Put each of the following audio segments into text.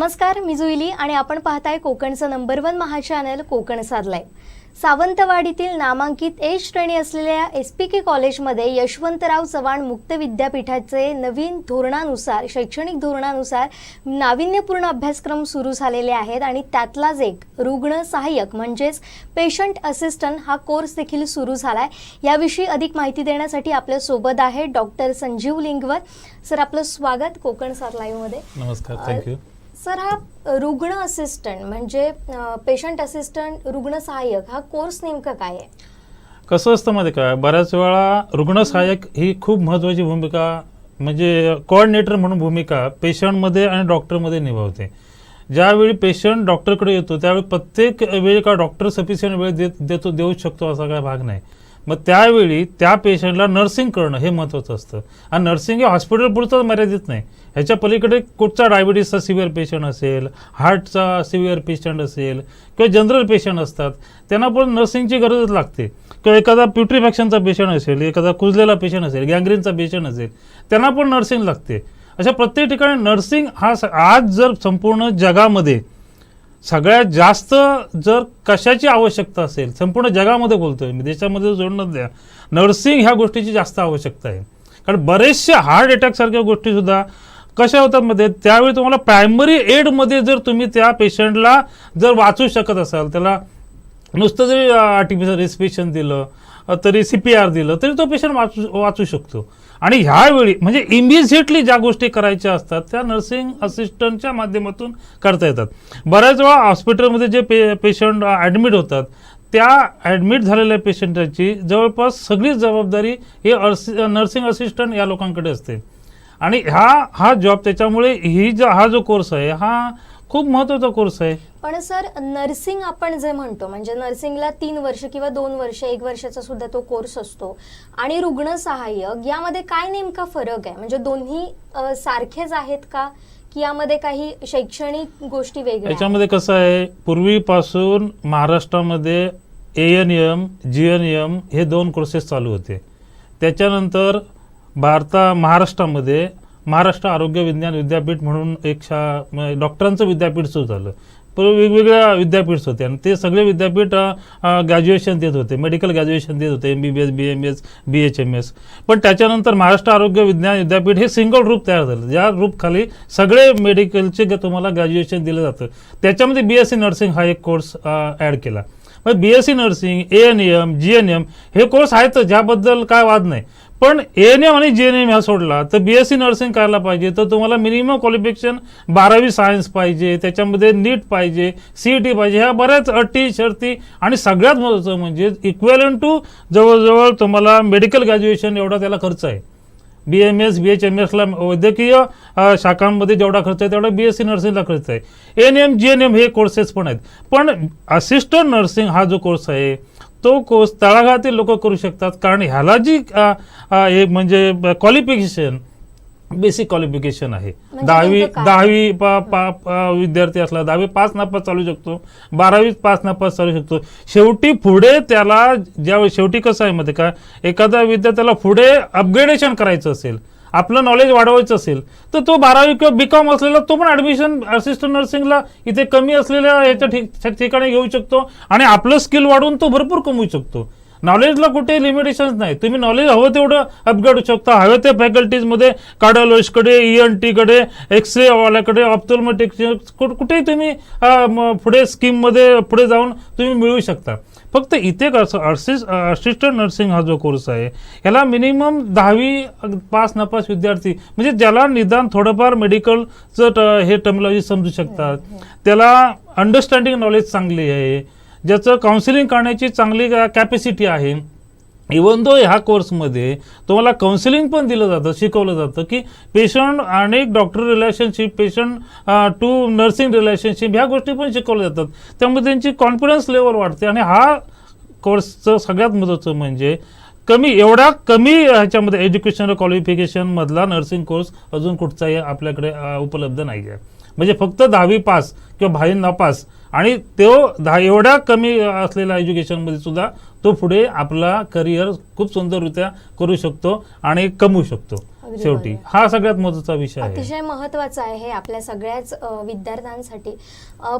नमस्कार मी जुईली आणि आपण पाहताय कोकणचं नंबर वन महाचॅनल कोकण साधलाय. सावंतवाडीतील नामांकित ए श्रेणी असलेल्या एस पी के कॉलेजमध्ये यशवंतराव चव्हाण मुक्त विद्यापीठाचे नवीन धोरणानुसार शैक्षणिक धोरणानुसार नाविन्यपूर्ण अभ्यासक्रम सुरू झालेले आहेत आणि त्यातलाच एक रुग्ण सहाय्यक म्हणजेच पेशंट असिस्टंट हा कोर्स देखील सुरू झाला आहे याविषयी अधिक माहिती देण्यासाठी आपल्यासोबत आहे डॉक्टर संजीव लिंगवर. सर आपलं स्वागत कोकण सार लाईव्हमध्ये नमस्कार थँक्यू सर हा रुग्ण असिस्टंट म्हणजे पेशंट असिस्टंट रुग्ण सहाय्यक हा कोर्स नेमका काय आहे? कसं असतं मध्ये काय बऱ्याच वेळा रुग्ण सहाय्यक ही खूप महत्त्वाची भूमिका म्हणजे कोऑर्डिनेटर म्हणून भूमिका पेशंटमध्ये आणि डॉक्टरमध्ये निभावते. ज्यावेळी पेशंट डॉक्टरकडे येतो त्यावेळी प्रत्येक वेळी का डॉक्टर सफिशियंट वेळ देत देतो देऊ शकतो असा काय भाग नाही. मग त्यावेळी त्या पेशंटला नर्सिंग करणं हे महत्त्वाचं असतं. आणि नर्सिंग हे हॉस्पिटल पुरतं मर्यादित नाही. ह्याच्या पलीकडे कुठचा डायबिटीसचा सिव्हिअर पेशंट असेल हार्टचा सिव्हिअर पेशंट असेल किंवा जनरल पेशंट असतात त्यांना पण नर्सिंगची गरजच लागते. किंवा एखादा प्युट्रिफॅक्शनचा पेशंट असेल एखादा कुजलेला पेशंट असेल गँग्रीनचा पेशंट असेल त्यांना पण नर्सिंग लागते. अशा प्रत्येक ठिकाणी नर्सिंग हा स- आज जर संपूर्ण जगामध्ये सगळ्यात जास्त जर कशाची आवश्यकता असेल संपूर्ण जगामध्ये बोलतोय मी देशामध्ये जोडणं द्या नर्सिंग ह्या गोष्टीची जास्त आवश्यकता आहे. कारण बरेचसे हार्ट अटॅक सारख्या गोष्टी सुद्धा कशा होतात मध्ये त्यावेळी तुम्हाला प्रायमरी एडमध्ये जर तुम्ही त्या पेशंटला जर वाचू शकत असाल त्याला नुसतं जरी आर्टिफिशियल रेस्पिरेशन दिलं तरी सी पी आर दिलं तरी तो पेशंट वाचू वाचू शकतो. आणि ह्यावेळी म्हणजे इमिजिएटली ज्या गोष्टी करायच्या असतात त्या नर्सिंग असिस्टंटच्या माध्यमातून करता येतात. बऱ्याच वेळा हॉस्पिटलमध्ये जे पे पेशंट ॲडमिट होतात त्या ॲडमिट झालेल्या पेशंटची जवळपास सगळी जबाबदारी हे नर्सिंग असिस्टंट या लोकांकडे असते. आणि हा हा जॉब त्याच्यामुळे ही जो हा जो कोर्स आहे हा खूप महत्त्वाचा कोर्स आहे. पण सर नर्सिंग आपण जे म्हणतो म्हणजे नर्सिंगला तीन वर्ष किंवा दोन वर्ष एक वर्षाचा सुद्धा तो कोर्स असतो. आणि रुग्ण सहाय्यक यामध्ये काय नेमका फरक आहे? म्हणजे दोन्ही सारखेच आहेत का? की यामध्ये काही शैक्षणिक गोष्टी वेगळ्या? याच्यामध्ये कसं आहे पूर्वीपासून महाराष्ट्रामध्ये A N M G N M हे दोन कोर्सेस चालू होते. त्याच्यानंतर भारता महाराष्ट्रामध्ये महाराष्ट्र आरोग्य विज्ञान विद्यापीठ म्हणून एक शा डॉक्टरांचं विद्यापीठ सुरू झालं. पूर्वी वेगवेगळ्या विद्यापीठ होते आणि ते सगळे विद्यापीठ ग्रॅज्युएशन देत होते. मेडिकल ग्रॅज्युएशन देत होते. M B B S B M S B H M S पण त्याच्यानंतर महाराष्ट्र आरोग्य विज्ञान विद्यापीठ हे सिंगल रूप तयार झालं. ज्या रूपखाली सगळे मेडिकलचे तुम्हाला ग्रॅज्युएशन दिलं जातं. त्याच्यामध्ये बी एस सी नर्सिंग हा एक कोर्स ॲड केला. मग B S C nursing A N M G N M हे कोर्स आहेत. ज्याबद्दल काय वाद नाही. पण ए एन एम आणि जी एन एम ह्या सोडला तर बी एस सी नर्सिंग करायला पाहिजे तर तुम्हाला मिनिमम क्वालिफिकेशन बारावी सायन्स पाहिजे त्याच्यामध्ये नीट पाहिजे सी ई टी पाहिजे ह्या बऱ्याच अटी शर्ती आणि सगळ्यात महत्त्वाचं म्हणजे इक्वेलन टू जवळजवळ तुम्हाला मेडिकल ग्रॅज्युएशन एवढा त्याला खर्च आहे. B M S B H M एसला वैद्यकीय शाखांमध्ये जेवढा खर्च आहे तेवढा बी एस सी नर्सिंगला खर्च आहे. N M G N M हे कोर्सेस पण आहेत. पण असिस्टंट नर्सिंग हा जो कोर्स आहे तो कोर्स तळागाळातील लोक करू शकतात. कारण ह्याला जी हे म्हणजे क्वालिफिकेशन बेसिक क्वालिफिकेशन आहे. म्हणजे दहावी? दहावी विद्यार्थी असला दहावी पाच नापास चालू शकतो. बारावी पाच नापास चालू शकतो. शेवटी पुढे त्याला ज्यावेळी शेवटी कसं आहे मध्ये का? एखादा विद्यार्थ्याला पुढे अपग्रेडेशन करायचं असेल आपलं नॉलेज वाढवायचं असेल तर तो बारावी किंवा बी कॉम असलेला तो पण ॲडमिशन असिस्टंट नर्सिंगला इथे कमी असलेल्या याच्या ठिकाणी घेऊ शकतो आणि आपलं स्किल वाढवून तो भरपूर कमवू शकतो. नॉलेजला कुठे लिमिटेशन्स नाही. तुम्ही नॉलेज हवं तेवढं अपग्रेड होऊ शकता. हवे त्या फॅकल्टीजमध्ये कार्डिओलॉजिस्टकडे ई एन टीकडे एक्स रेवाल्याकडे ऑप्थोलमेटिक कुठेही तुम्ही पुढे स्कीममध्ये पुढे जाऊन तुम्ही मिळवू शकता. फक्त इथे कसं असिस्ट असिस्टंट नर्सिंग हा जो कोर्स आहे याला मिनिमम दहावी पास नपास विद्यार्थी म्हणजे ज्याला निदान थोडंफार मेडिकलचं ट- हे टर्मिनॉलॉजी समजू शकतात त्याला अंडरस्टँडिंग नॉलेज चांगली आहे ज्याचं काउन्सिलिंग करण्याची चांगली कॅपॅसिटी आहे. इवन दो ह्या कोर्समध्ये तुम्हाला काउन्सिलिंग पण दिलं जातं शिकवलं जातं की पेशंट आणि doctor relationship patient to nursing relationship ह्या गोष्टी पण शिकवल्या जातात. त्यामुळे त्यांची कॉन्फिडन्स लेवल वाढते आणि हा कोर्सचं सगळ्यात महत्त्वाचं म्हणजे कमी एवढा कमी ह्याच्यामध्ये एज्युकेशनल क्वालिफिकेशनमधला नर्सिंग कोर्स अजून कुठचाही आपल्याकडे उपलब्ध नाही आहे म्हणजे फक्त दहावी पास किंवा बाहेर नापास आणि तो दहा एवढ्या कमी असलेल्या एज्युकेशनमध्ये सुद्धा तो पुढे आपला करिअर खूप सुंदररित्या करू शकतो आणि कमवू शकतो. शेवटी. हा सगळ्यात महत्त्वाचा विषय आहे. अतिशय महत्वाचं आहे हे आपल्या सगळ्याच विद्यार्थ्यांसाठी.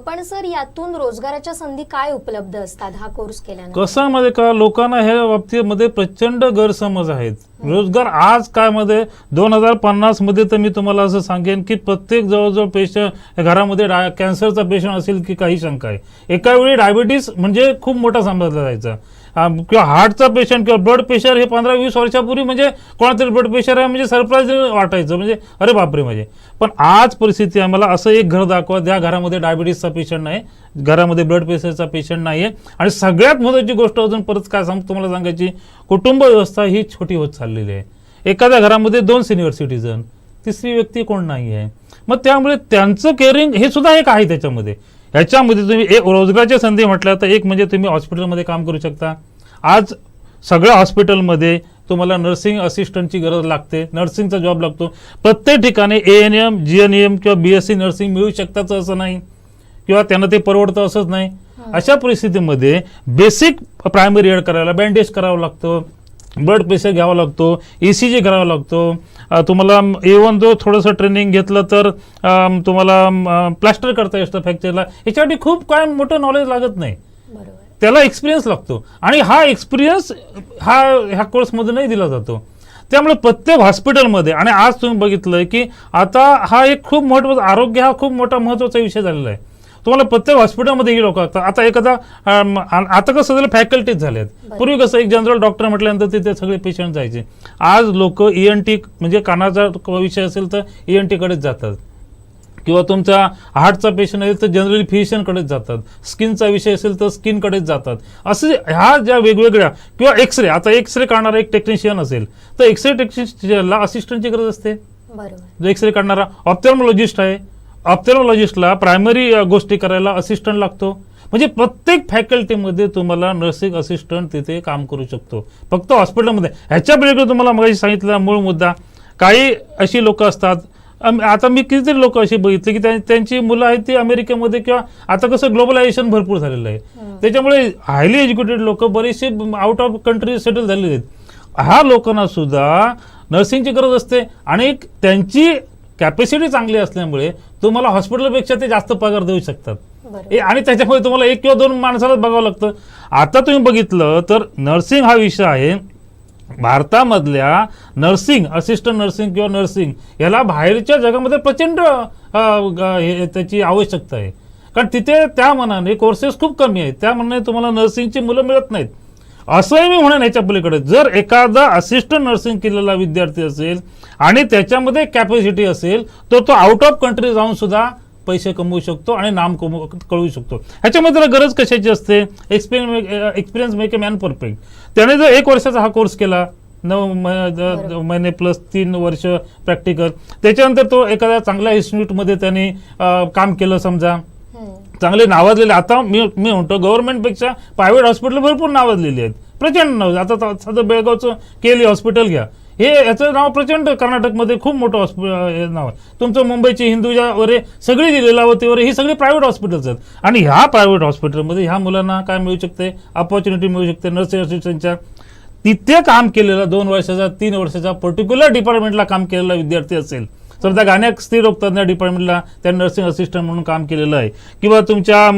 पण सर यातून रोजगाराच्या संधी काय उपलब्ध असतात हा कोर्स केल्यानंतर? कसं माहिती का? लोकांना ह्या बाबतीमध्ये प्रचंड गैरसमज आहेत. रोजगार आज काय मध्ये? दोन हजार पन्नासमध्ये तर मी तुम्हाला असं सांगेन की प्रत्येक जवळजवळ पेशंट घरामध्ये कॅन्सरचा पेशंट असेल की काही शंका आहे. एका वेळी डायबिटीस म्हणजे खूप मोठा समजला जायचा किंवा हार्टचा पेशंट किंवा ब्लड प्रेशर हे पंधरा वीस वर्षापूर्वी म्हणजे कोणातरी ब्लड प्रेशर आहे म्हणजे सरप्राईज वाटायचं म्हणजे अरे बापरे म्हणजे. पण आज परिस्थिती आहे मला असं एक घर दाखवा ज्या घरामध्ये डायबिटीसचा पेशंट नाही घरामध्ये ब्लड प्रेशरचा पेशंट नाही आहे आणि सगळ्यात महत्त्वाची गोष्ट अजून परत काय सांग तुम्हाला सांगायची कुटुंब व्यवस्था ही छोटी होत चाललेली आहे. एखाद्या घरामध्ये दोन सिनियर सिटीजन तिसरी व्यक्ती कोण नाही आहे मग त्यामुळे त्यांचं केअरिंग हे सुद्धा एक आहे त्याच्यामध्ये. ह्याच्यामध्ये तुम्ही एक रोजगाराच्या संधी म्हटल्या तर एक म्हणजे तुम्ही हॉस्पिटलमध्ये काम करू शकता. आज सगळ्या हॉस्पिटलमध्ये तुम्हाला नर्सिंग असिस्टंटची गरज लागते. नर्सिंगचा जॉब लागतो. प्रत्येक ठिकाणी A N M G N M किंवा बी एस सी नर्सिंग मिळू शकताच असं नाही. किंवा त्यांना ते परवडतं असंच नाही. अशा परिस्थितीमध्ये बेसिक प्रायमरी एड करायला बँडेज करावं लागतं. ब्लड प्रेशर घ्यावा लागतो ई सी जी करावा लागतो. तुम्हाला इवन जो थोडंसं ट्रेनिंग घेतलं तर तुम्हाला प्लास्टर करता येतं फ्रॅक्चरला याच्यासाठी खूप काय मोठं नॉलेज लागत नाही. त्याला एक्सपिरियन्स लागतो. आणि हा एक्सपिरियन्स हा ह्या कोर्समधूनही दिला जातो. त्यामुळे प्रत्येक हॉस्पिटलमध्ये आणि आज तुम्ही बघितलंय की आता हा एक खूप महत्त्वाचा आरोग्य हा खूप मोठा महत्त्वाचा विषय झालेला आहे. तुम्हाला प्रत्येक हॉस्पिटलमध्ये ही लोक आता आता एखादा आता कसं झालं फॅकल्टीज झाल्यात. पूर्वी कसं एक जनरल डॉक्टर म्हटल्यानंतर तिथे सगळे पेशंट जायचे. आज लोक ई एन टी म्हणजे कानाचा विषय असेल तर ई एन टीकडेच जातात. किंवा तुमचा हार्टचा पेशंट असेल तर जनरली फिजिशियनकडेच जातात. स्किनचा विषय असेल तर स्किनकडेच जातात. असे ह्या ज्या वेगवेगळ्या किंवा एक्सरे आता एक्सरे काढणारा एक टेक्निशियन असेल तर एक्सरे टेक्निशियनला असिस्टंटची गरज असते. बरोबर. जो एक्सरे काढणारा ऑप्थॅल्मॉलॉजिस्ट आहे ऑप्थॅल्मॉलॉजिस्टला प्रायमरी गोष्टी करायला असिस्टंट लागतो. म्हणजे प्रत्येक फॅकल्टीमध्ये तुम्हाला नर्सिंग असिस्टंट तिथे काम करू शकतो. फक्त हॉस्पिटलमध्ये ह्याच्या पलीकडे तुम्हाला मग सांगितलं मूळ मुद्दा काही अशी लोक असतात आता मी कितीतरी लोक अशी बघितली की त्या- त्यांची मुलं आहेत ती अमेरिकेमध्ये किंवा आता कसं ग्लोबलायझेशन भरपूर झालेलं आहे. त्याच्यामुळे हायली एज्युकेटेड लोक बरेचसे आउट ऑफ कंट्री सेटल झालेले आहेत. ह्या लोकांना सुद्धा नर्सिंगची गरज असते आणि त्यांची कॅपॅसिटी चांगली असल्यामुळे तुम्हाला हॉस्पिटलपेक्षा ते जास्त पगार देऊ शकतात. ए, आणि त्याच्यामुळे तुम्हाला एक किंवा दोन माणसालाच बघावं लागतं. आता तुम्ही बघितलं तर नर्सिंग हा विषय आहे. भारतामधल्या नर्सिंग असिस्टंट नर्सिंग किंवा नर्सिंग याला बाहेरच्या जगामध्ये प्रचंड त्याची आवश्यकता आहे. कारण तिथे त्या मनाने कोर्सेस खूप कमी आहेत. त्या मनाने तुम्हाला नर्सिंगची मुलं मिळत नाहीत. असंही मी म्हणेन ह्याच्या पलीकडे. जर एखादा असिस्टंट नर्सिंग केलेला विद्यार्थी असेल आणि त्याच्यामध्ये कॅपॅसिटी असेल तर तो आउट ऑफ कंट्री जाऊन सुद्धा पैसे कमवू शकतो आणि नाम कमवू कळवू शकतो. ह्याच्यामध्ये त्याला गरज कशाची असते? Experience experience make a man perfect त्याने जर एक वर्षाचा हा कोर्स केला नऊ महिने प्लस तीन वर्ष प्रॅक्टिकल त्याच्यानंतर तो एखाद्या चांगल्या इन्स्टिट्यूटमध्ये त्याने काम केलं समजा. चांगले नावाजलेले. आता मी मी म्हणतो गव्हर्नमेंटपेक्षा प्रायव्हेट हॉस्पिटल भरपूर नावाजलेली आहेत. प्रचंड नाव. आता साधं बेळगावचं केली हॉस्पिटल घ्या. हे याचं नाव प्रचंड कर्नाटकमध्ये खूप मोठं हॉस्पिटल नाव आहे. तुमचं मुंबईची हिंदुजा वगैरे सगळी जी होती वगैरे ही सगळी प्रायव्हेट हॉस्पिटल्स आहेत. आणि ह्या प्रायव्हेट हॉस्पिटलमध्ये ह्या मुलांना काय मिळू शकते? अपॉर्च्युनिटी मिळू शकते. नर्सिंग असिस्टंटच्या तिथे काम केलेला दोन वर्षाचा तीन वर्षाचा पर्टिक्युलर डिपार्टमेंटला काम केलेला विद्यार्थी असेल. समजा गाण्या स्त्रीरोग तज्ञ डिपार्टमेंटला त्या नर्सिंग असिस्टंट म्हणून काम केलेलं आहे. किंवा तुमच्या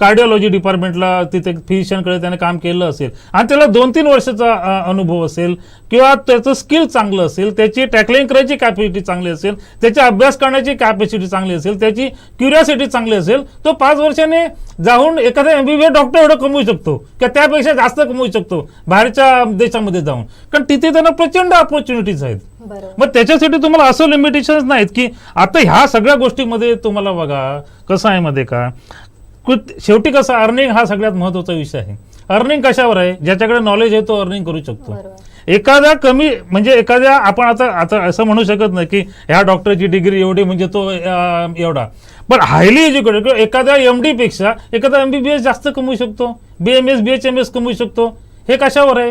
कार्डिओलॉजी डिपार्टमेंटला तिथे फिजिशियनकडे त्याने काम केलं असेल. आणि त्याला दोन तीन वर्षाचा अनुभव असेल किंवा त्याचं स्किल चांगलं असेल त्याची टॅकलिंग करायची कॅपॅसिटी चांगली असेल त्याचा अभ्यास करण्याची कॅपॅसिटी चांगली असेल त्याची क्युरियासिटी चांगली असेल तो पाच वर्षाने जाऊन एखादा एमबीबीएस डॉक्टर एवढं कमवू शकतो किंवा त्यापेक्षा जास्त कमवू शकतो बाहेरच्या देशामध्ये जाऊन. कारण तिथे त्यांना प्रचंड ऑपॉर्च्युनिटीज आहेत. मग त्याच्यासाठी तुम्हाला असं लिमिटेशन्स नाहीत की आता ह्या सगळ्या गोष्टीमध्ये तुम्हाला बघा कसं आहे मध्ये का? शेवटी कसं अर्निंग हा सगळ्यात महत्त्वाचा विषय आहे. अर्निंग कशावर आहे? ज्याच्याकडे नॉलेज आहे तो अर्निंग करू शकतो. एखाद्या कमी म्हणजे एखाद्या आपण आता आता असं म्हणू शकत नाही की ह्या डॉक्टरची डिग्री एवढी म्हणजे तो एवढा. पण हायली एज्युकेटेड एखाद्या एम डी पेक्षा एखादा एमबीबीएस जास्त कमवू शकतो. B M S B H M S कमवू शकतो. हे कशावर आहे.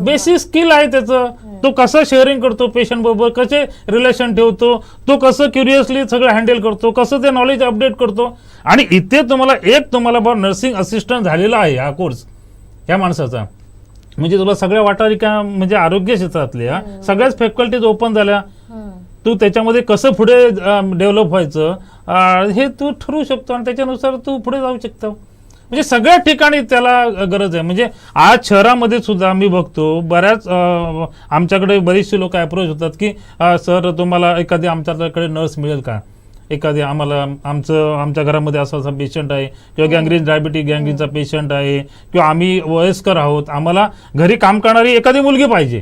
बेसिक स्किल आहे त्याचं. तो कसं शेअरिंग करतो पेशंट बरोबर कसे रिलेशन ठेवतो तो कसं क्युरियसली सगळं हँडल करतो कसं ते नॉलेज अपडेट करतो. आणि इथे तुम्हाला एक तुम्हाला बा नर्सिंग असिस्टंट झालेला आहे हा कोर्स या माणसाचा. म्हणजे तुला सगळ्या वाटारी का म्हणजे आरोग्य क्षेत्रातल्या सगळ्याच फॅकल्टीज ओपन झाल्या. तू त्याच्यामध्ये कसं पुढे डेव्हलप व्हायचं हे तू ठरवू शकतो आणि त्याच्यानुसार तू पुढे जाऊ शकतो. म्हणजे सगळ्या ठिकाणी त्याला गरज आहे. म्हणजे आज शहरामध्ये सुद्धा मी बघतो बऱ्याच आमच्याकडे बरीचशी लोक अप्रोच होतात की सर तुम्हाला एखादी आमच्याकडे नर्स मिळेल का? एखादी आम्हाला आमचं आमच्या घरामध्ये असा असा पेशंट आहे किंवा गँग्रीन डायबिटीक गँग्रीनचा पेशंट आहे किंवा आम्ही वयस्कर आहोत आम्हाला घरी काम करणारी एखादी मुलगी पाहिजे.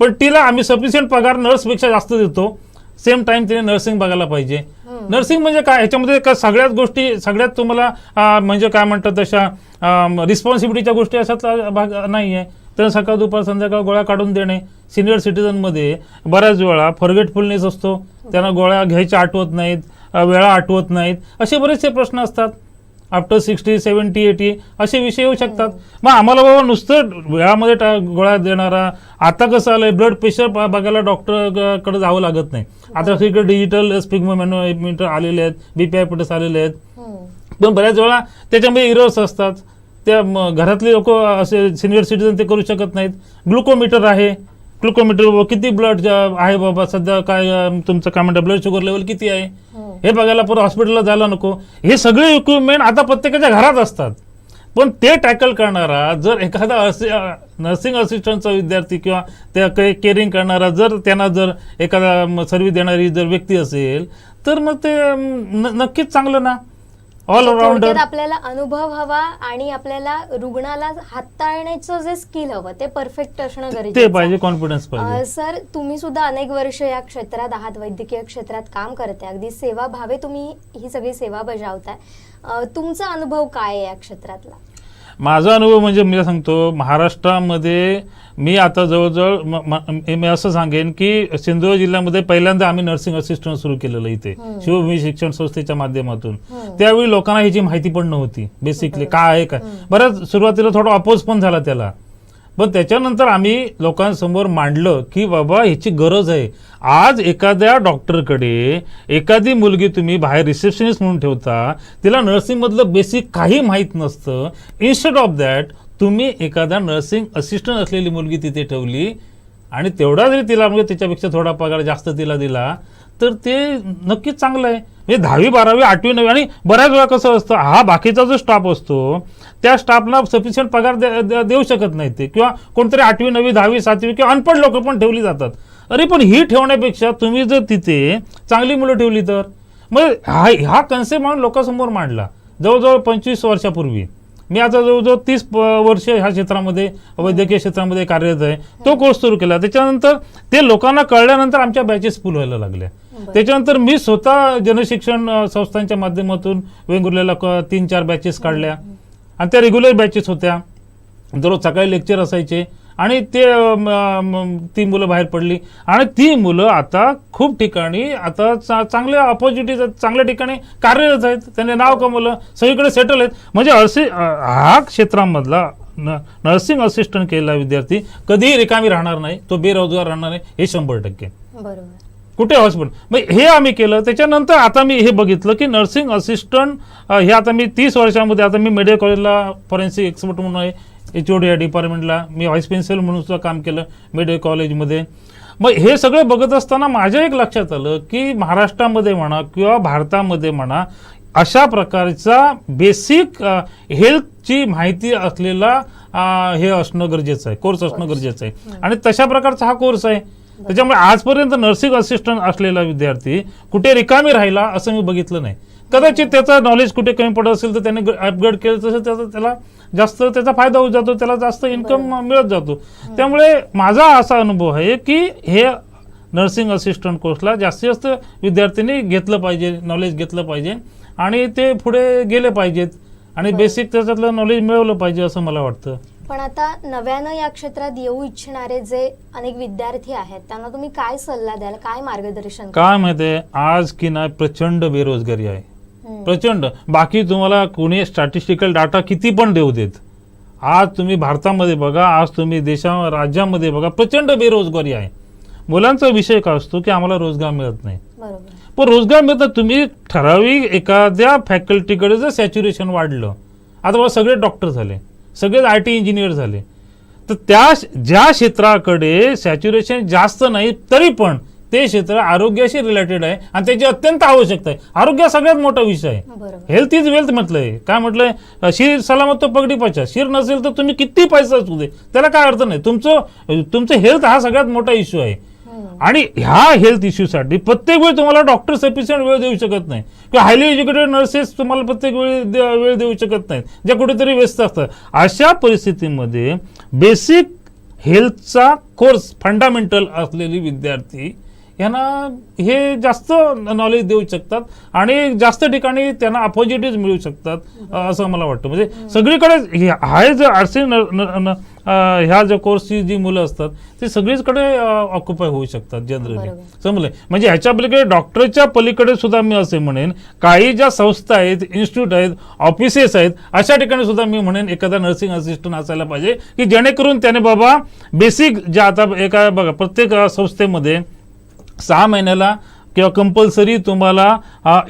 पण तिला आम्ही सफिशियंट पगार नर्सपेक्षा जास्त देतो. सेम टाइम तिने नर्सिंग बघायला पाहिजे. हो. नर्सिंग म्हणजे काय? ह्याच्यामध्ये का सगळ्याच गोष्टी सगळ्यात तुम्हाला म्हणजे काय म्हणतात तशा रिस्पॉन्सिबिलिटीच्या गोष्टी अशातला भाग नाही आहे तर सकाळ दुपार संध्याकाळ गोळ्या काढून देणे. सिनियर सिटीजनमध्ये बऱ्याच वेळा फॉरगेटफुलनेस असतो. त्यांना गोळ्या घ्यायच्या आठवत नाहीत वेळा आठवत नाहीत. असे बरेचसे प्रश्न असतात. आफ्टर सिक्स्टी सेवन्टी एटी असे विषय येऊ शकतात. मग आम्हाला बाबा नुसतं वेळामध्ये टा- गोळ्या देणारा आता कसं आलंय ब्लड प्रेशर बघायला डॉक्टरकडे जावं लागत नाही. आता सगळीकडे डिजिटल स्पिग्मा मॅनोमीटर आलेले आहेत बीपीआय पिटस आलेले आहेत. हम्म. पण बऱ्याच वेळा त्याच्यामध्ये इरर्स असतात. त्या घरातले लोक असे सिनियर सिटीजन ते करू शकत नाहीत. ग्लुकोमीटर आहे. ग्लुकोमीटर किती ब्लड आहे बाबा? सध्या काय तुमचं काय म्हणतात ब्लड शुगर लेवल किती आहे? हम्म. हे बघायला परत हॉस्पिटलला जायला नको. हे सगळे इक्विपमेंट आता प्रत्येकाच्या घरात असतात. पण ते टॅकल करणारा जर एखादा नर्सिंग असिस्टंटचा विद्यार्थी किंवा त्या केअरिंग करणारा जर त्यांना जर एखादा सर्व्हिस देणारी जर व्यक्ती असेल तर मग ते नक्कीच चांगलं ना. ऑल ऑलराऊंडर आपल्याला अनुभव हवा आणि आपल्याला रुग्णाला हाताळण्याचं जे स्किल हवं ते परफेक्ट असणं ते गरजेचं पाहिजे आहे. कॉन्फिडन्स पाहिजे. सर तुम्ही सुद्धा अनेक वर्ष या क्षेत्रात आहात वैद्यकीय क्षेत्रात काम करते अगदी सेवा भावे तुम्ही ही सगळी सेवा बजावताय. तुमचा अनुभव काय आहे या क्षेत्रातला? माझा अनुभव म्हणजे मी सांगतो महाराष्ट्रामध्ये मी आता जवळजवळ म- असं सांगेन की सिंधुदुर्ग जिल्ह्यामध्ये पहिल्यांदा आम्ही नर्सिंग असिस्टंट सुरू केलेलं इथे. शिवभूमी शिक्षण संस्थेच्या माध्यमातून. त्यावेळी लोकांना ह्याची माहिती पण नव्हती बेसिकली काय आहे काय? बरंच सुरुवातीला थोडा अपोज पण झाला त्याला. पण त्याच्यानंतर आम्ही लोकांसमोर मांडलं की बाबा ह्याची गरज आहे. आज एखाद्या डॉक्टरकडे एखादी मुलगी तुम्ही बाहेर रिसेप्शनिस्ट म्हणून ठेवता तिला नर्सिंगमधलं बेसिक काही माहीत नसतं. इन्स्टेड ऑफ दॅट तुम्ही एखादा नर्सिंग असिस्टंट असलेली मुलगी तिथे ठेवली आणि तेवढा जरी तिला म्हणजे तिच्यापेक्षा थोडा पगार जास्त तिला दिला तर ते नक्कीच चांगलं आहे. म्हणजे दहावी बारावी आठवी नववी आणि बऱ्याच वेळा कसं असतं हा बाकीचा जो स्टाफ असतो त्या स्टाफला सफिशियंट पगार दे- दे- देऊ शकत नाही ते. किंवा कोणतरी आठवी नववी दहावी सातवी किंवा अनपढ लोक पण ठेवली जातात. अरे पण ही ठेवण्यापेक्षा तुम्ही जर तिथे चांगली मुलं ठेवली तर? मग हा हा कन्सेप्ट म्हणून लोकांसमोर मांडला. जवळजवळ पंचवीस वर्षापूर्वी. मी आता जवळजवळ तीस वर्ष ह्या क्षेत्रामध्ये वैद्यकीय क्षेत्रामध्ये कार्यरत आहे. तो कोर्स सुरू केला. त्याच्यानंतर ते लोकांना कळल्यानंतर आमच्या बॅचेस फुल व्हायला लागल्या. त्याच्यानंतर मी स्वतः जनशिक्षण संस्थांच्या माध्यमातून वेंगुर्ल्याला तीन चार बॅचेस काढल्या. आणि त्या रेग्युलर बॅचेस होत्या. दररोज सकाळी लेक्चर असायचे. आणि ते ती मुलं बाहेर पडली. आणि ती मुलं आता खूप ठिकाणी आता चा- चांगल्या ऑपॉर्च्युनिटीज चांगल्या ठिकाणी कार्यरत आहेत. त्यांनी नाव कमवलं सगळीकडे सेटल आहेत. म्हणजे असे हा क्षेत्रामधला न- नर्सिंग असिस्टंट केलेला विद्यार्थी कधीही रिकामी राहणार नाही. तो बेरोजगार राहणार नाही. हे शंभर टक्के. बरोबर. कुठे हॉस्पिटल मग हे आम्ही केलं. त्याच्यानंतर आता मी हे बघितलं की नर्सिंग असिस्टंट हे आता मी तीस वर्षामध्ये आता मी मेडिकल कॉलेजला फॉरेन्सिक एक्सपर्ट म्हणून आहे. एच ओ डी या डिपार्टमेंटला मी व्हाईस प्रिन्सिपल म्हणून सुद्धा काम केलं मेडिकल कॉलेजमध्ये मग हे सगळे बघत असताना माझ्या एक लक्षात आलं की महाराष्ट्रामध्ये म्हणा किंवा भारतामध्ये म्हणा अशा प्रकारचा बेसिक हेल्थची माहिती असलेला हे असणं गरजेचं आहे. कोर्स असणं गरजेचं आहे. आणि तशा प्रकारचा हा कोर्स आहे. त्याच्यामुळे आजपर्यंत नर्सिंग असिस्टंट असलेला विद्यार्थी कुठे रिकामी राहिला असं मी बघितलं नाही. कदाचित त्याचं नॉलेज कुठे कमी पडत असेल तर त्याने अपग्रेड केलं तसं त्याचा त्याला जास्त त्याचा फायदा होत जातो त्याला जास्त इन्कम मिळत जातो. त्यामुळे माझा असा अनुभव आहे की हे नर्सिंग असिस्टंट कोर्सला जास्तीत जास्त विद्यार्थ्यांनी घेतलं पाहिजे नॉलेज घेतलं पाहिजे आणि ते पुढे गेले पाहिजेत आणि बेसिक त्याच्यातलं नॉलेज मिळवलं पाहिजे असं मला वाटतं. पण आता नव्यानं या क्षेत्रात येऊ इच्छिणारे जे अनेक विद्यार्थी आहेत त्यांना तुम्ही काय सल्ला द्याल? काय मार्गदर्शन? काय माहितीये? आज की नाही प्रचंड बेरोजगारी आहे. प्रचंड. बाकी तुम्हाला कोणी स्टॅटिस्टिकल डाटा किती पण देऊ देत. आज तुम्ही भारतामध्ये बघा आज तुम्ही देशा राज्यामध्ये बघा प्रचंड बेरोजगारी आहे. मुलांचा विषय काय असतो की आम्हाला रोजगार मिळत नाही. पण रोजगार मिळतात तुम्ही ठराविक एखाद्या फॅकल्टीकडे जर सॅच्युरेशन वाढलं आता बघा सगळे डॉक्टर झाले सगळेच आय टी इंजिनियर झाले. तर त्या ज्या क्षेत्राकडे सॅच्युरेशन जास्त नाही तरी पण ते क्षेत्र आरोग्याशी रिलेटेड आहे आणि त्याची अत्यंत आवश्यकता आहे. आरोग्य हा सगळ्यात मोठा विषय आहे. हेल्थ इज वेल्थ म्हटलंय. काय म्हटलंय? शिर सलामत तो पगडी पाचा. शिर नसेल तर तुम्ही किती पैसा असू दे. त्याला काय अर्थ नाही. तुमचं तुमचं हेल्थ हा सगळ्यात मोठा इश्यू आहे. हम्म. आणि ह्या हेल्थ इश्यूसाठी प्रत्येक वेळी तुम्हाला डॉक्टर सफिशियंट वेळ देऊ शकत नाही. किंवा हायली एज्युकेटेड नर्सेस तुम्हाला प्रत्येक वेळी वेळ देऊ शकत नाहीत. ज्या कुठेतरी व्यस्त असतात. अशा परिस्थितीमध्ये बेसिक हेल्थचा कोर्स फंडामेंटल असलेली विद्यार्थी यांना हे जास्त नॉलेज देऊ शकतात आणि जास्त ठिकाणी त्यांना अपॉर्च्युनिटीज मिळू शकतात असं मला वाटतं. म्हणजे सगळीकडे हे- हा जे आरसी ह्या ज्या कोर्सची जी मुलं असतात ती सगळीचकडे ऑक्युपाय होऊ शकतात जनरली. समजलंय म्हणजे ह्याच्या पलीकडे डॉक्टरच्या पलीकडे सुद्धा मी असे म्हणेन काही ज्या संस्था आहेत इन्स्टिट्यूट आहेत ऑफिसेस आहेत अशा ठिकाणी सुद्धा मी म्हणेन एखादा नर्सिंग असिस्टंट असायला पाहिजे की जेणेकरून त्याने बाबा बेसिक ज्या आता एका बघा प्रत्येक संस्थेमध्ये सहा महिन्याला किंवा कंपल्सरी तुम्हाला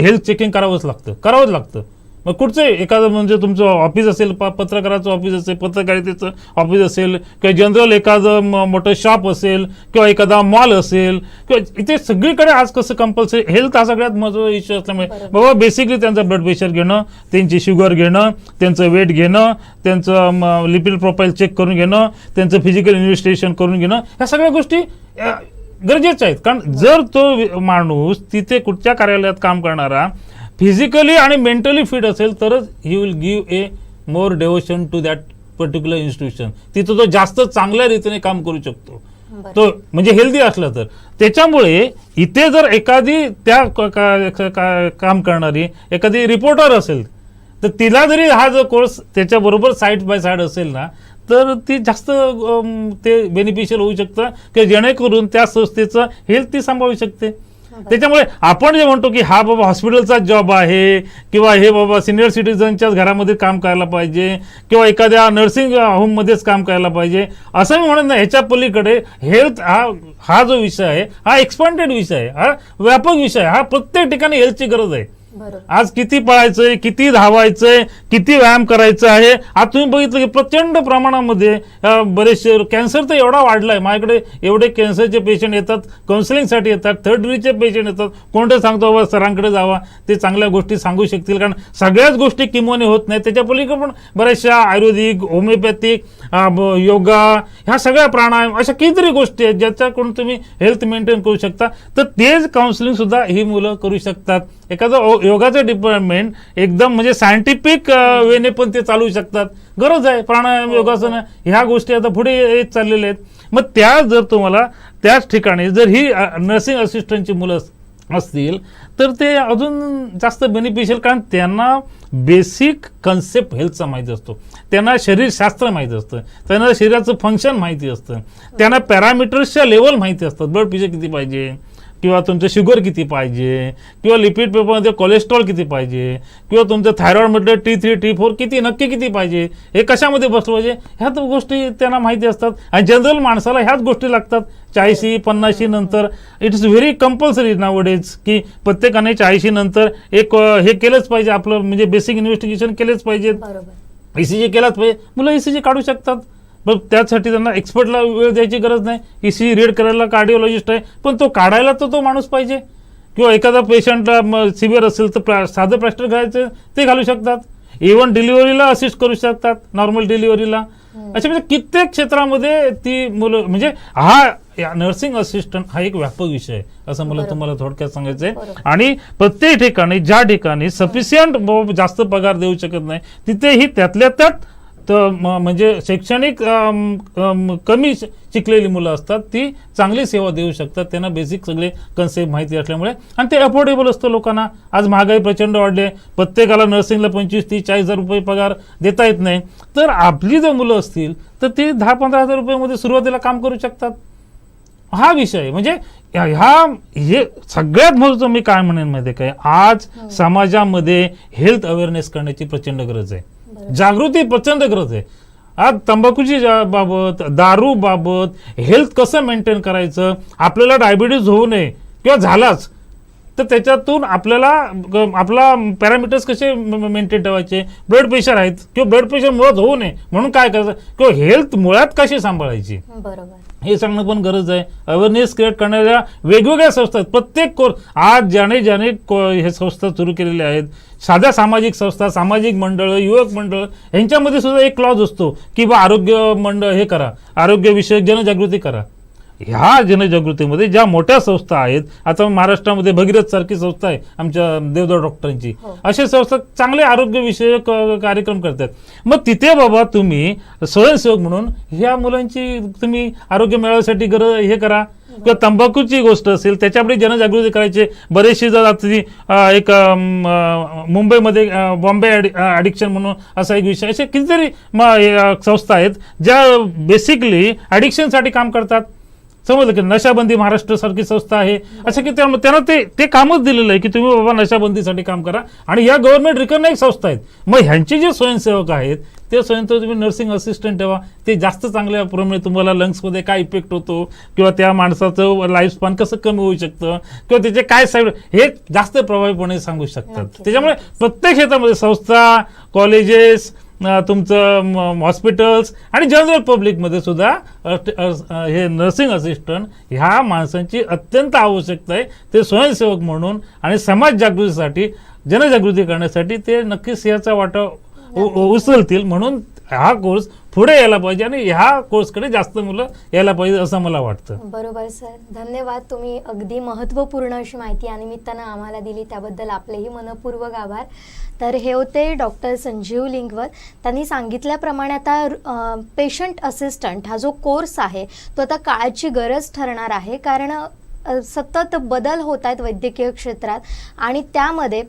हेल्थ चेकिंग करावंच लागतं करावंच लागतं मग कुठचं एखादं म्हणजे तुमचं ऑफिस असेल प- पत्रकाराचं ऑफिस असेल पत्रकारितेचं ऑफिस असेल किंवा जनरल एखादं म- मोठं शॉप असेल किंवा एखादा मॉल असेल किंवा इथे सगळीकडे आज कसं कंपल्सरी हेल्थ हा सगळ्यात महत्त्वाचा इश्यू असल्यामुळे. बाबा बेसिकली त्यांचं ब्लड प्रेशर घेणं त्यांची शुगर घेणं त्यांचं वेट घेणं त्यांचं लिपिड प्रोफाईल चेक करून घेणं त्यांचं फिजिकल इन्व्हेस्टिगेशन करून घेणं ह्या सगळ्या गोष्टी अ, गरजेच्या आहेत. कारण जर तो माणूस तिथे कुठच्या कार्यालयात काम करणारा फिजिकली आणि मेंटली फिट असेल तरच he will give a more devotion to that particular institution तिथं तो जास्त चांगल्या रीतीने काम करू शकतो. तो म्हणजे हेल्दी असला तर. त्याच्यामुळे इथे जर एखादी त्या क- का- का- का- काम करणारी एखादी रिपोर्टर असेल तर तिला जरी हा जो कोर्स त्याच्याबरोबर साईड बाय साईड असेल ना तर ती जास्त ते बेनिफिशियल होऊ शकतं. की जेणेकरून त्या संस्थेचं हेल्थ ती सांभाळू शकते. त्याच्यामुळे आपण जे म्हणतो की हा बाबा हॉस्पिटलचा जॉब आहे किंवा हे बाबा सिनियर सिटीजनच्याच घरामध्ये काम करायला पाहिजे किंवा एखाद्या नर्सिंग होममध्येच काम करायला पाहिजे असं मी म्हणत नाही. ह्याच्या पलीकडे हेल्थ हा हा जो विषय आहे हा एक्सपांडेड विषय आहे हा व्यापक विषय आहे. हा प्रत्येक ठिकाणी हेल्थची गरज आहे. आज किती पळायचंय किती धावायचंय किती व्यायाम करायचा आहे आज तुम्ही बघितलं की प्रचंड प्रमाणामध्ये बरेचसे कॅन्सर तर एवढा वाढलाय. माझ्याकडे एवढे कॅन्सरचे पेशंट येतात काउन्सिलिंगसाठी येतात थर्ड डिग्रीचे पेशंट येतात. कोणते सांगतो बाबा सरांकडे जावा ते चांगल्या गोष्टी सांगू शकतील. कारण सगळ्याच गोष्टी किमोने होत नाही त्याच्या पलीकडे पण बऱ्याचशा आयुर्वेदिक होमिओपॅथिक योगा ह्या सगळ्या प्राणायाम अशा कितीतरी गोष्टी आहेत ज्याच्याकडून तुम्ही हेल्थ मेंटेन करू शकता. तर तेच काउन्सिलिंगसुद्धा ही मुलं करू शकतात. एखादं योगाचं डिपार्टमेंट एकदम म्हणजे सायंटिफिक वेने पण ते चालू शकतात. गरज आहे प्राणायाम योगासन ह्या गोष्टी आता पुढे येत चाललेल्या आहेत. मग त्या जर तुम्हाला त्याच ठिकाणी जर ही नर्सिंग असिस्टंटची मुलं अस- असतील तर ते अजून जास्त बेनिफिशियल कारण त्यांना बेसिक कन्सेप्ट हेल्थचा माहिती असतो. त्यांना शरीरशास्त्र माहिती असतं. त्यांना शरीराचं फंक्शन माहिती असतं. त्यांना पॅरामीटर्सच्या लेवल माहिती असतात. ब्लड प्रेशर किती पाहिजे? किंवा तुमचं शुगर किती पाहिजे किंवा लिपिड पेपरमध्ये कोलेस्ट्रॉल किती पाहिजे किंवा तुमचं थायरॉइडमध्ये टी थ्री टी फोर किती नक्की किती पाहिजे हे कशामध्ये बसलं पाहिजे ह्या तर गोष्टी त्यांना माहिती असतात. आणि जनरल माणसाला ह्याच गोष्टी लागतात. चाळीशी पन्नाशी नंतर it is very compulsory nowadays की प्रत्येकाने चाळीशी नंतर एक हे केलंच पाहिजे आपलं म्हणजे बेसिक इन्व्हेस्टिगेशन केलेच पाहिजेत. बरोबर. ईसीजी केलाच पाहिजे. मुलं ईसीजी काढू शकतात. पण त्यासाठी त्यांना एक्सपर्टला वेळ द्यायची गरज नाही. ईसीजी रीड करायला कार्डिओलॉजिस्ट आहे. पण तो काढायला तर तो माणूस पाहिजे. किंवा एखादा पेशंटला सिव्हिअर असेल तर प्ला साधं प्लास्टर घालायचं ते घालू शकतात. इव्हन डिलिव्हरीला असिस्ट करू शकतात. नॉर्मल डिलिव्हरीला अशा म्हणजे कित्येक क्षेत्रामध्ये ती मुलं म्हणजे हा नर्सिंग असिस्टंट हा एक व्यापक विषय आहे असं मला. तुम्हाला थोडक्यात सांगायचं आहे. आणि प्रत्येक ठिकाणी ज्या ठिकाणी सफिशियंट जास्त पगार देऊ शकत नाही तिथेही त्यातल्या त्यात तर म्हणजे शैक्षणिक कमी शिकलेली मुलं असतात ती चांगली सेवा देऊ शकतात. त्यांना बेसिक सगळे कन्सेप्ट माहिती असल्यामुळे. आणि ते अफोर्डेबल असतं लोकांना. आज महागाई प्रचंड वाढली. प्रत्येकाला नर्सिंगला पंचवीस तीस चाळीस हजार रुपये पगार देता येत नाही. तर आपली जर मुलं असतील तर ती दहा पंधरा हजार रुपयामध्ये सुरुवातीला काम करू शकतात. हा विषय. आहे. म्हणजे ह्या हे सगळ्यात महत्वाचं मी काय म्हणेन माहिती काय आज समाजामध्ये हेल्थ अवेअरनेस करण्याची प्रचंड गरज आहे. जागृती प्रचंड गरज आहे आज तंबाखूची बाबत दारू बाबत हेल्थ कसं मेंटेन करायचं? आपल्याला डायबिटीज होऊ नये किंवा झालाच तर त्याच्यातून आपल्याला आपला पॅरामीटर्स कसे मेंटेन ठेवायचे? ब्लड प्रेशर आहेत. किंवा ब्लड प्रेशर मुळात होऊ नये. म्हणून काय करायचं? किंवा हेल्थ मुळात कशी सांभाळायची? बरोबर. हे सांगणं पण गरज आहे. अवेअरनेस क्रिएट करणाऱ्या वेगवेगळ्या संस्था आहेत. प्रत्येक कोर आज ज्याने ज्याने को- हे संस्था सुरू केलेल्या आहेत साध्या सामाजिक संस्था सामाजिक मंडळ युवक मंडळ यांच्यामध्ये सुद्धा एक क्लॉज असतो की बा आरोग्य मंडळ हे करा आरोग्यविषयक जनजागृती करा. ह्या जनजागृतीमध्ये ज्या मोठ्या संस्था आहेत आता महाराष्ट्रामध्ये भगीरथ सारखी संस्था आहे आमच्या देवदार डॉक्टरांची. हो. अशा संस्था चांगले आरोग्यविषयक कार्यक्रम करतात. मग तिथे बाबा तुम्ही स्वयंसेवक म्हणून ह्या मुलांची तुम्ही आरोग्य मिळवण्यासाठी गरज हे करा. किंवा तंबाखूची गोष्ट असेल त्याच्याकडे जनजागृती करायची बरेचशी जर आता एक मुंबईमध्ये बॉम्बे ॲडिक्शन म्हणून असा एक विषय असे कितीतरी संस्था आहेत ज्या बेसिकली ॲडिक्शनसाठी काम करतात. समजलं की नशाबंदी महाराष्ट्र सारखी संस्था आहे. असं की त्या- त्यांना ते ते कामच दिलेलं आहे की तुम्ही बाबा नशाबंदीसाठी काम करा. आणि या गव्हर्नमेंट रिकॉग्नाइज संस्था आहेत. मग ह्यांचे जे स्वयंसेवक आहेत ते स्वयंसेवक तुम्ही नर्सिंग असिस्टंट ठेवा. ते जास्त चांगल्या प्रमाणे तुम्हाला लंग्समध्ये काय इफेक्ट होतो? किंवा त्या माणसाचं लाईफ स्पॅन कसं कमी होऊ शकतं? किंवा त्याचे काय साईड हे जास्त प्रभावीपणे सांगू शकतात. त्याच्यामुळे प्रत्येक क्षेत्रामध्ये संस्था कॉलेजेस तुमचं हॉस्पिटल्स आणि जनरल पब्लिकमध्ये सुद्धा हे नर्सिंग असिस्टंट ह्या माणसांची अत्यंत आवश्यकता आहे. ते स्वयंसेवक म्हणून आणि समाज जागृतीसाठी जनजागृती करण्यासाठी ते नक्कीच याचा वाटा उचलतील म्हणून हा कोर्स पुढे यायला पाहिजे आणि ह्या कोर्सकडे जास्त मुलं यायला पाहिजे असं मला वाटतं. बरोबर सर. धन्यवाद तुम्ही अगदी महत्त्वपूर्ण अशी माहिती या निमित्तानं आम्हाला दिली. त्याबद्दल आपलेही मनपूर्वक आभार. तर हे होते डॉक्टर संजीव लिंगवर. त्यांनी सांगितल्याप्रमाणे आता पेशंट असिस्टंट हा जो कोर्स आहे तो आता काळाची गरज ठरणार आहे. कारण सतत बदल होत आहेत वैद्यकीय क्षेत्रात आणि त्यामध्ये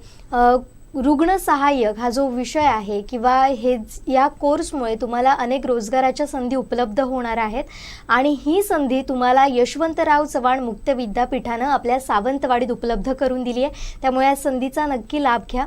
रुग्ण सहाय्यक हा जो विषय आहे किंवा हे या कोर्समुळे तुम्हाला अनेक रोजगाराच्या संधी उपलब्ध होणार आहेत. आणि ही संधी तुम्हाला यशवंतराव चव्हाण मुक्त विद्यापीठानं आपल्या सावंतवाडीत उपलब्ध करून दिली आहे. त्यामुळे या संधीचा नक्की लाभ घ्या.